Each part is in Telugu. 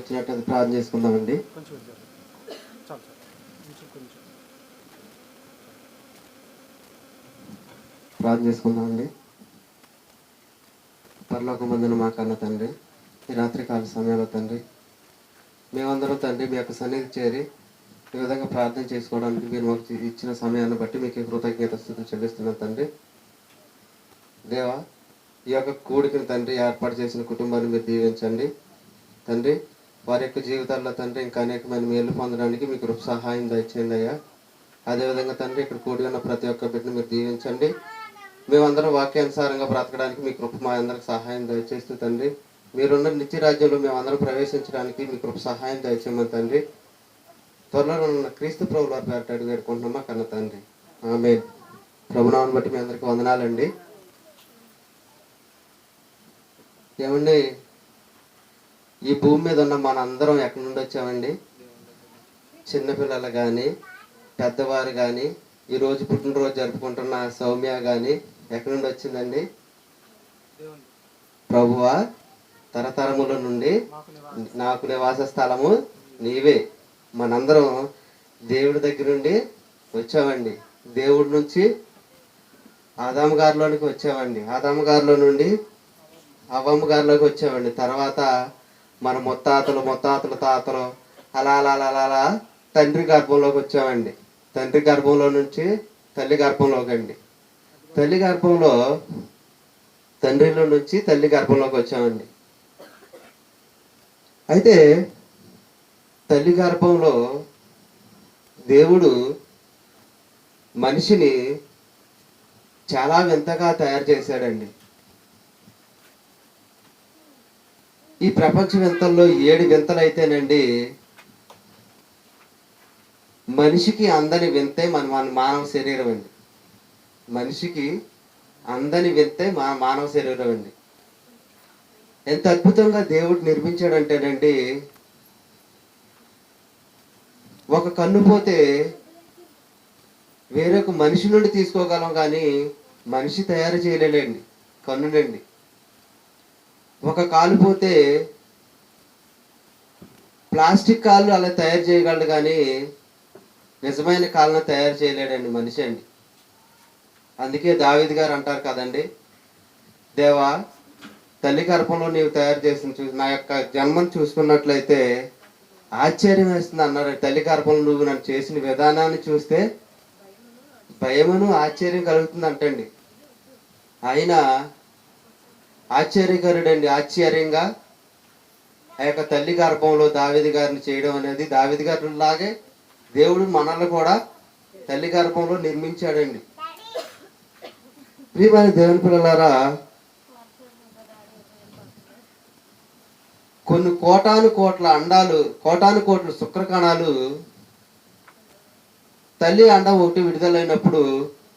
వచ్చినట్టు అది ప్రార్థన చేసుకుందామండి. ప్రార్థన చేసుకుందామండి. పరలోక మందున మా కన్న తండ్రి ఈ రాత్రి కాల సమయంలో తండ్రి మేమందరం తండ్రి మీ యొక్క సన్నిధి చేరి ఈ విధంగా ప్రార్థన చేసుకోవడానికి మీరు మాకు ఇచ్చిన సమయాన్ని బట్టి మీకు కృతజ్ఞత స్థితులు చెల్లిస్తున్నాం తండ్రి. దేవా ఈ యొక్క కూడికని తండ్రి ఏర్పాటు చేసిన కుటుంబాన్ని మీరు దీవించండి. తండ్రి వారి యొక్క జీవితాల్లో తండ్రి ఇంకా అనేకమైన మేలు పొందడానికి మీకు కృప సహాయం దయచేయండి అయ్యా. అదేవిధంగా తండ్రి ఇక్కడ కూడి ఉన్న ప్రతి ఒక్క బిడ్డను మీరు దీవించండి. మేమందరం వాక్యానుసారంగా బ్రతకడానికి మీ కృప మా అందరికి సహాయం దయచేస్తూ తండ్రి మీరున్న నిత్య రాజ్యంలో మేమందరం ప్రవేశించడానికి మీ కృప సహాయం దయచేయమని తండ్రి. త్వరలో ఉన్న క్రీస్తు ప్రభుల వారి పేరట అడిగి వేడుకుంటున్నామా కన్న తండ్రి. ఆమె ప్రభునామని బట్టి మీ అందరికి వందనాలండి. ఏమండి? ఈ భూమి మీద ఉన్న మనందరం ఎక్కడి నుండి వచ్చామండి? చిన్నపిల్లలు కానీ పెద్దవారు కానీ ఈరోజు పుట్టినరోజు జరుపుకుంటున్న సౌమ్య కానీ ఎక్కడి నుండి వచ్చిందండి? ప్రభువ ప్రభువా తరతరముల నుండి నాకు నివాస స్థలము నీవే. మనందరం దేవుడి దగ్గర నుండి వచ్చామండి. దేవుడి నుంచి ఆదాము గారిలోనికి వచ్చామండి. ఆదాము గారిలో నుండి అవ్వమ్మ గారిలోకి వచ్చామండి. తర్వాత మన ముత్తాతలు ముత్తాతలు తాతలు అలా అలా అలా అలా అలా తండ్రి గర్భంలోకి వచ్చామండి. తండ్రి గర్భంలో నుంచి తల్లి గర్భంలోకి అండి. తల్లి గర్భంలో తండ్రిలో నుంచి తల్లి గర్భంలోకి వచ్చామండి. అయితే తల్లి గర్భంలో దేవుడు మనిషిని చాలా వింతగా తయారు చేశాడండి. ఈ ప్రపంచ వింతల్లో ఏడు వింతలు అయితేనండి మనిషికి అందని వింతే మన మన మానవ శరీరం అండి మనిషికి అందని వింతే మా మానవ శరీరం అండి ఎంత అద్భుతంగా దేవుడు నిర్మించాడంటేనండి ఒక కన్ను పోతే వేరొక మనిషి నుండి తీసుకోగలం కానీ మనిషి తయారు చేయలేడండి కన్నునండి. ఒక కాలు పోతే ప్లాస్టిక్ కాళ్ళు అలా తయారు చేయగలడు కానీ నిజమైన కాళ్ళను తయారు చేయలేడండి మనిషి అండి. అందుకే దావిద్ గారు అంటారు కదండి దేవా తల్లి గర్భంలో నీవు తయారు చేసిన చూ నా యొక్క జన్మను చూసుకున్నట్లయితే ఆశ్చర్యం వేస్తుంది అన్నారు. తల్లి గర్భంలో నువ్వు నన్ను చేసిన విధానాన్ని చూస్తే భయమును ఆశ్చర్యం కలుగుతుంది అంటండి. ఆయన ఆశ్చర్యకరుడండి ఆశ్చర్యంగా. ఆ యొక్క తల్లి గర్భంలో దావిది గారిని చేయడం అనేది దావిది గారిలాగే దేవుడు మనల్ని కూడా తల్లి గర్భంలో నిర్మించాడండి. ప్రియమైన దేవుని పిల్లలారా కొన్ని కోటాను కోట్ల అండాలు కోటాను కోట్ల శుక్రకణాలు తల్లి అండం ఒకటి విడుదలైనప్పుడు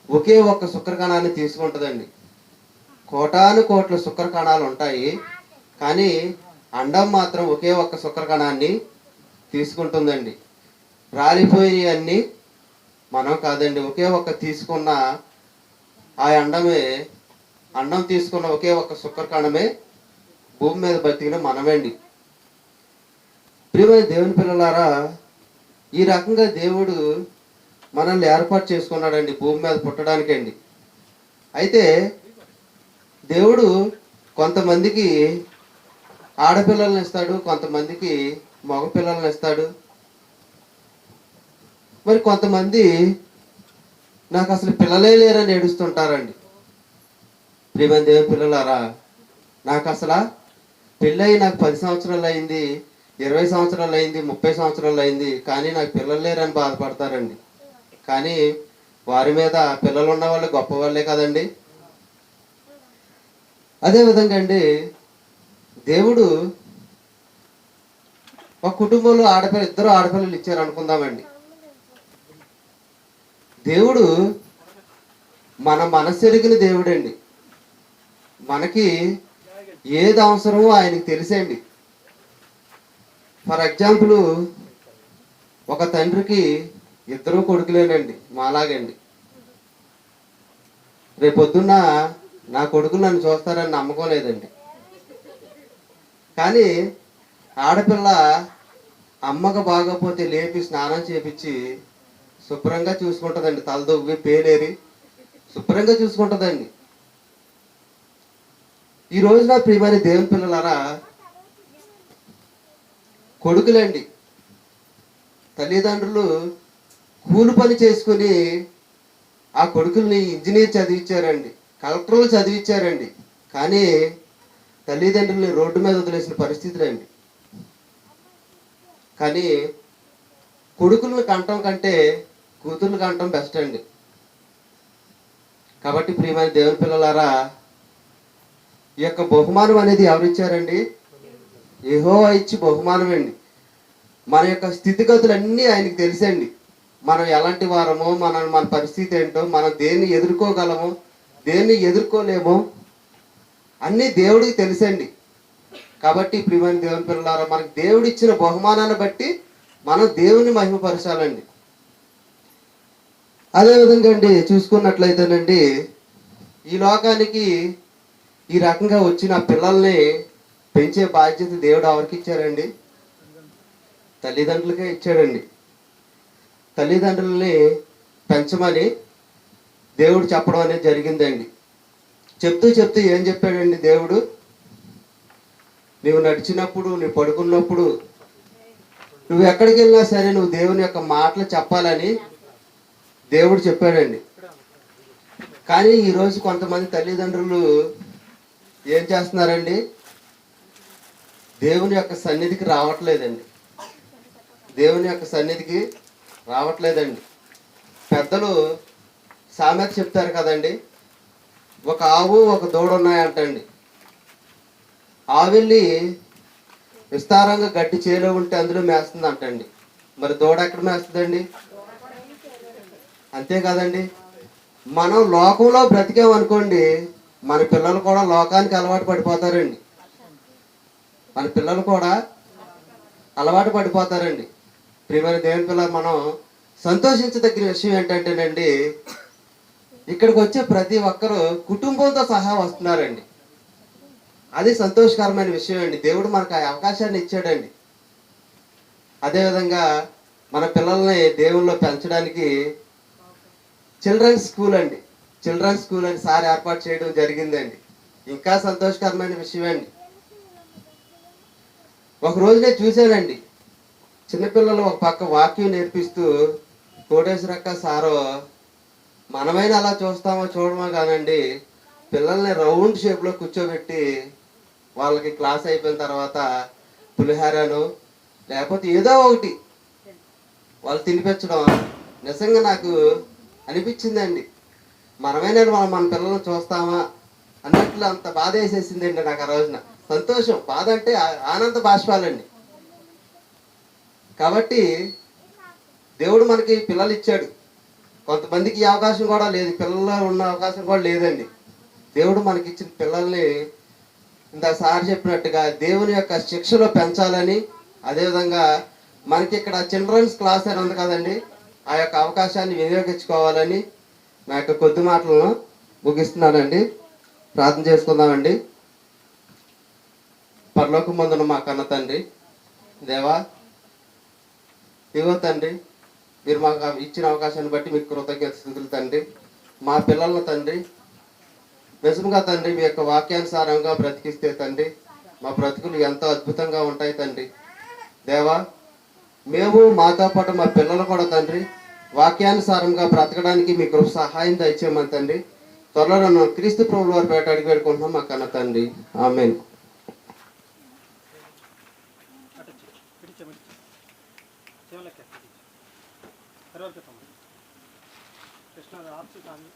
ఒకే ఒక్క శుక్రకణాన్ని తీసుకుంటుందండి. కోటాను కోట్ల శుక్రకణాలు ఉంటాయి కానీ అండం మాత్రం ఒకే ఒక్క శుక్రకణాన్ని తీసుకుంటుందండి. రాలిపోయినవన్నీ మనం కాదండి ఒకే ఒక్క తీసుకున్న ఆ అండమే అండం తీసుకున్న ఒకే ఒక్క శుక్రకణమే భూమి మీద బతికిన మనమండి. ప్రియమైన దేవుని పిల్లలారా ఈ రకంగా దేవుడు మనల్ని ఏర్పాటు చేసుకున్నాడండి భూమి మీద పుట్టడానికండి. అయితే దేవుడు కొంతమందికి ఆడపిల్లల్ని ఇస్తాడు కొంతమందికి మగపిల్లలను ఇస్తాడు. మరి కొంతమంది నాకు అసలు పిల్లలే లేరని ఏడుస్తుంటారండి. ప్రియమైన దేవుని పిల్లలారా నాకు అసలు పెళ్ళయి నాకు పది సంవత్సరాలు అయింది ఇరవై సంవత్సరాలు అయింది ముప్పై సంవత్సరాలు అయింది కానీ నాకు పిల్లలు లేరని బాధపడతారండి. కానీ వారి మీద పిల్లలు ఉన్న వాళ్ళు గొప్ప వాళ్ళే కదండి. అదే విధంగా అండి దేవుడు ఒక కుటుంబంలో ఆడపిల్ల ఇద్దరు ఆడపిల్లలు ఇచ్చారు అనుకుందామండి. దేవుడు మన మనసెరిగిన దేవుడండి. మనకి ఏది అవసరమో ఆయనకి తెలిసండి ఫర్ ఎగ్జాంపుల్ ఒక తండ్రికి ఇద్దరు కొడుకులేనండి మాలాగండి. రేపొద్దున్న నా కొడుకులు నన్ను చూస్తారని నమ్మకం లేదండి. కానీ ఆడపిల్ల అమ్మకు బాగపోతే లేపి స్నానం చేపించి శుభ్రంగా చూసుకుంటుందండి. తలదొవ్వి పేలేరి శుభ్రంగా చూసుకుంటుందండి. ఈ రోజున ప్రియమైన దేవుని పిల్లలారా కొడుకులండి తల్లిదండ్రులు కూలి పని చేసుకుని ఆ కొడుకుల్ని ఇంజనీర్ చదివించారండి. కలెక్టర్లు చదివించారండి కానీ తల్లిదండ్రుల్ని రోడ్డు మీద వదిలేసిన పరిస్థితులండి కానీ కొడుకులను కంటం కంటే కూతుర్లు కంటం బెస్ట్ అండి. కాబట్టి ప్రియమైన దేవుని పిల్లలారా ఈ యొక్క బహుమానం అనేది ఎవరిచ్చారండి? ఏహో ఇచ్చి బహుమానం అండి మన యొక్క స్థితిగతులన్నీ ఆయనకి తెలుసండి. మనం ఎలాంటి వారమో మన మన పరిస్థితి ఏంటో మనం దేన్ని ఎదుర్కోగలమో దేన్ని ఎదుర్కోలేము అన్నీ దేవుడికి తెలుసండి. కాబట్టి ప్రియమైన దేవుని పిల్లలారా మనకి దేవుడు ఇచ్చిన బహుమానాన్ని బట్టి మనం దేవుని మహిమపరచాలండి. అదేవిధంగా అండి చూసుకున్నట్లయితేనండి ఈ లోకానికి ఈ రకంగా వచ్చిన పిల్లల్ని పెంచే బాధ్యత దేవుడు ఎవరికి ఇచ్చారండి? తల్లిదండ్రులకే ఇచ్చాడండి. తల్లిదండ్రుల్ని పెంచమని దేవుడు చెప్పడం అనేది జరిగిందండి. చెప్తూ చెప్తూ ఏం చెప్పాడండి దేవుడు? నువ్వు నడిచినప్పుడు నువ్వు పడుకున్నప్పుడు నువ్వు ఎక్కడికి వెళ్ళినా సరే నువ్వు దేవుని యొక్క మాటలు చెప్పాలని దేవుడు చెప్పాడండి. కానీ ఈరోజు కొంతమంది తల్లిదండ్రులు ఏం చేస్తున్నారండి? దేవుని యొక్క సన్నిధికి రావట్లేదండి. దేవుని యొక్క సన్నిధికి రావట్లేదండి. పెద్దలు సామెత చెప్తారు కదండి? ఒక ఆవు ఒక దూడ ఉన్నాయంటండి ఆవిల్లి విస్తారంగా గడ్డి చేలో ఉంటే అందులో మేస్తుంది అంటండి మరి దూడ ఎక్కడ మేస్తుందండి? అంతే కదండి. మనం లోకంలో బ్రతికామనుకోండి మన పిల్లలు కూడా లోకానికి అలవాటు పడిపోతారండి. మన పిల్లలు కూడా అలవాటు పడిపోతారండి. ప్రియమైన దేవుని పిల్లలు మనం సంతోషించదగిన విషయం ఏంటంటేనండి ఇక్కడికి వచ్చే ప్రతి ఒక్కరు కుటుంబంతో సహా వస్తున్నారండి. అది సంతోషకరమైన విషయం అండి. దేవుడు మనకు ఆ అవకాశాన్ని ఇచ్చాడండి. అదేవిధంగా మన పిల్లల్ని దేవుల్లో పెంచడానికి చిల్డ్రన్స్ స్కూల్ అండి. చిల్డ్రన్స్ స్కూల్ అని సార్ ఏర్పాటు చేయడం జరిగిందండి. ఇంకా సంతోషకరమైన విషయం అండి. ఒకరోజు నేను చూశానండి. చిన్నపిల్లలు ఒక పక్క వాక్యం నేర్పిస్తూ కోటేశ్వరక్క సారో మనమైనా అలా చూస్తామో చూడమో కానండి పిల్లల్ని రౌండ్ షేప్లో కూర్చోబెట్టి వాళ్ళకి క్లాస్ అయిపోయిన తర్వాత పులిహారను లేకపోతే ఏదో ఒకటి వాళ్ళు తినిపించడం నిజంగా నాకు అనిపించిందండి. మనమైనా మనం మన పిల్లల్ని చూస్తామా అన్నట్లు అంత బాధ వేసేసిందండి నాకు ఆ రోజున. సంతోషం. బాధ అంటే ఆనంద బాష్పాలండి. కాబట్టి దేవుడు మనకి పిల్లలు ఇచ్చాడు. కొంతమందికి ఈ అవకాశం కూడా లేదు. పిల్లలు ఉన్న అవకాశం కూడా లేదండి. దేవుడు మనకి ఇచ్చిన పిల్లల్ని ఇందాక సార్ చెప్పినట్టుగా దేవుని యొక్క శిక్షలో పెంచాలని అదేవిధంగా మనకి ఇక్కడ చిల్డ్రన్స్ క్లాస్ అని ఉంది కదండి ఆ యొక్క అవకాశాన్ని వినియోగించుకోవాలని నా యొక్క కొద్ది మాటలను ముగిస్తున్నానండి. ప్రార్థన చేసుకుందామండి. పరలోకం మందున మా కన్న తండ్రి దేవా ఇగో తండ్రి మీరు మాకు ఇచ్చిన అవకాశాన్ని బట్టి మీకు కృతజ్ఞత స్థితులు తండ్రి. మా పిల్లలను తండ్రి నిజంగా తండ్రి మీ యొక్క వాక్యానుసారంగా బ్రతికిస్తే తండ్రి మా బ్రతుకులు ఎంతో అద్భుతంగా ఉంటాయి తండ్రి. దేవా మేము మాతో పాటు మా పిల్లలు కూడా తండ్రి వాక్యానుసారంగా బ్రతకడానికి మీ కృప సహాయం దయచేయమని తండ్రి. త్వరలో నన్ను క్రీస్తు ప్రభుల వారి పేట అడిగి పెట్టుకుంటున్నాం మా కన్న తండ్రి. ఆమెను. కేవలం తర్వాత కృష్ణ ఆప్సి కానీ